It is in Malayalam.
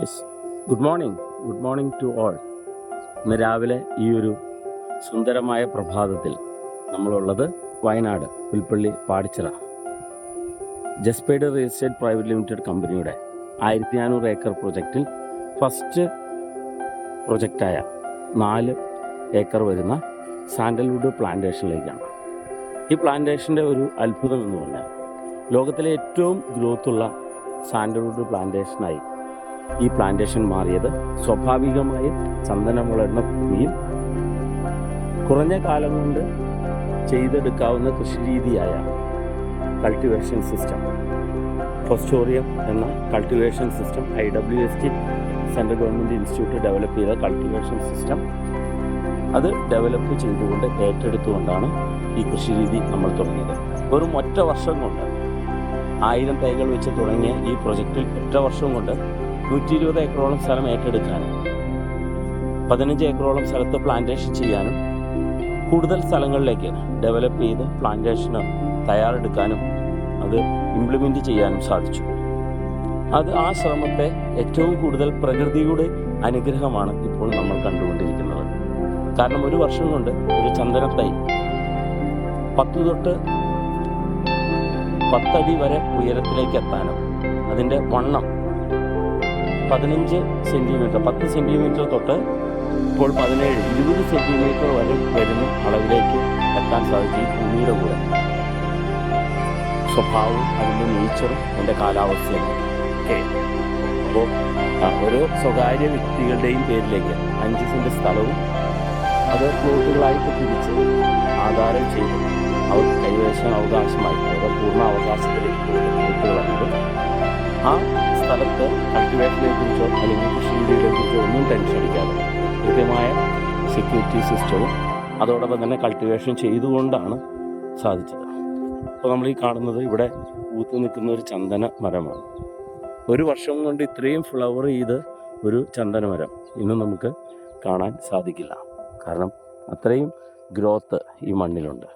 Yes good morning good morning to all ഇന്ന് രാവിലെ ഈ ഒരു സുന്ദരമായ പ്രഭാതത്തിൽ നമ്മളുള്ളത് വയനാട് പുൽപ്പള്ളി പാടിച്ചിറ. ജസ്പേഡ് റിയൽ എസ്റ്റേറ്റ് പ്രൈവറ്റ് ലിമിറ്റഡ് കമ്പനിയുടെ ആയിരത്തി നാനൂറ് ഏക്കർ പ്രൊജക്റ്റിൽ ഫസ്റ്റ് പ്രൊജക്റ്റായ നാല് ഏക്കർ വരുന്ന സാൻഡൽവുഡ് പ്ലാന്റേഷനിലേക്കാണ്. ഈ പ്ലാന്റേഷന്റെ ഒരു അത്ഭുതം എന്ന് പറഞ്ഞാൽ ലോകത്തിലെ ഏറ്റവും ഗ്രോത്തുള്ള സാൻഡൽവുഡ് പ്ലാന്റേഷനായി ഈ പ്ലാന്റേഷൻ മാറിയത്. സ്വാഭാവികമായി ചന്ദനം വളരുന്ന ഭൂമിയിൽ കുറഞ്ഞ കാലം കൊണ്ട് ചെയ്തെടുക്കാവുന്ന കൃഷിരീതിയായ കൾട്ടിവേഷൻ സിസ്റ്റം ഫസ്റ്റോറിയം എന്ന cultivation system I W S T central government institute develop ചെയ്ത കൾട്ടിവേഷൻ സിസ്റ്റം അത് ഡെവലപ്പ് ചെയ്തുകൊണ്ട് ഏറ്റെടുത്തുകൊണ്ടാണ് ഈ കൃഷിരീതി നമ്മൾ തുടങ്ങിയത്. വെറും ഒറ്റ വർഷം കൊണ്ട് ആയിരം തൈകൾ വെച്ച് തുടങ്ങിയ ഈ പ്രൊജക്റ്റിൽ ഒറ്റ വർഷം കൊണ്ട് നൂറ്റി ഇരുപത് ഏക്കറോളം സ്ഥലം ഏറ്റെടുക്കാനും പതിനഞ്ച് ഏക്കറോളം സ്ഥലത്ത് പ്ലാന്റേഷൻ ചെയ്യാനും കൂടുതൽ സ്ഥലങ്ങളിലേക്ക് ഡെവലപ്പ് ചെയ്ത് പ്ലാന്റേഷന് തയ്യാറെടുക്കാനും അത് ഇംപ്ലിമെന്റ് ചെയ്യാനും സാധിച്ചു. അത് ആ ശ്രമത്തെ ഏറ്റവും കൂടുതൽ പ്രകൃതിയുടെ അനുഗ്രഹമാണ് ഇപ്പോൾ നമ്മൾ കണ്ടുകൊണ്ടിരിക്കുന്നത്. കാരണം ഒരു വർഷം കൊണ്ട് ഒരു ചന്ദനത്തൈ പത്ത് തൊട്ട് പത്തടി വരെ ഉയരത്തിലേക്ക് എത്താനും അതിന്റെ വണ്ണം പതിനഞ്ച് സെന്റിമീറ്റർ പത്ത് സെന്റിമീറ്റർ തൊട്ട് ഇപ്പോൾ പതിനേഴ് ഇരുപത് സെന്റിമീറ്റർ വരെ വരുന്ന അളവിലേക്ക് എത്താൻ സാധിച്ചു ഈ ഭൂമിയുടെ കൂടെ. സ്വഭാവവും അതിന്റെ നേച്ചറും അതിന്റെ കാലാവസ്ഥയും ഒക്കെ. അപ്പോൾ ഓരോ സ്വകാര്യ വ്യക്തികളുടെയും പേരിലേക്ക് അഞ്ച് സെന്റ് സ്ഥലവും അത് പ്ലോട്ടുകളായിട്ട് തിരിച്ച് ആധാരം ചെയ്ത് അവർക്ക് കൈവശം അവകാശമായി അവർ പൂർണ അവകാശത്തിലേക്ക് പ്ലോട്ടുകളാണിത് ആ സ്ഥലത്ത് ആക്ടിവേഷനെ കുറിച്ചോ അല്ലെങ്കിൽ കൃഷിരീതികളെ കുറിച്ചോ ഒന്നും ടെൻഷൻ അടിക്കാതെ കൃത്യമായ സെക്യൂരിറ്റി സിസ്റ്റവും അതോടൊപ്പം തന്നെ കൾട്ടിവേഷൻ ചെയ്തുകൊണ്ടാണ് സാധിച്ചത്. അപ്പോൾ നമ്മൾ ഈ കാണുന്നത് ഇവിടെ പൂത്തു നിൽക്കുന്ന ഒരു ചന്ദന മരമാണ്. ഒരു വർഷം കൊണ്ട് ഇത്രയും ഫ്ലവർ ചെയ്ത് ഒരു ചന്ദന മരം ഇന്ന് നമുക്ക് കാണാൻ സാധിക്കില്ല. കാരണം അത്രയും ഗ്രോത്ത് ഈ മണ്ണിലുണ്ട്.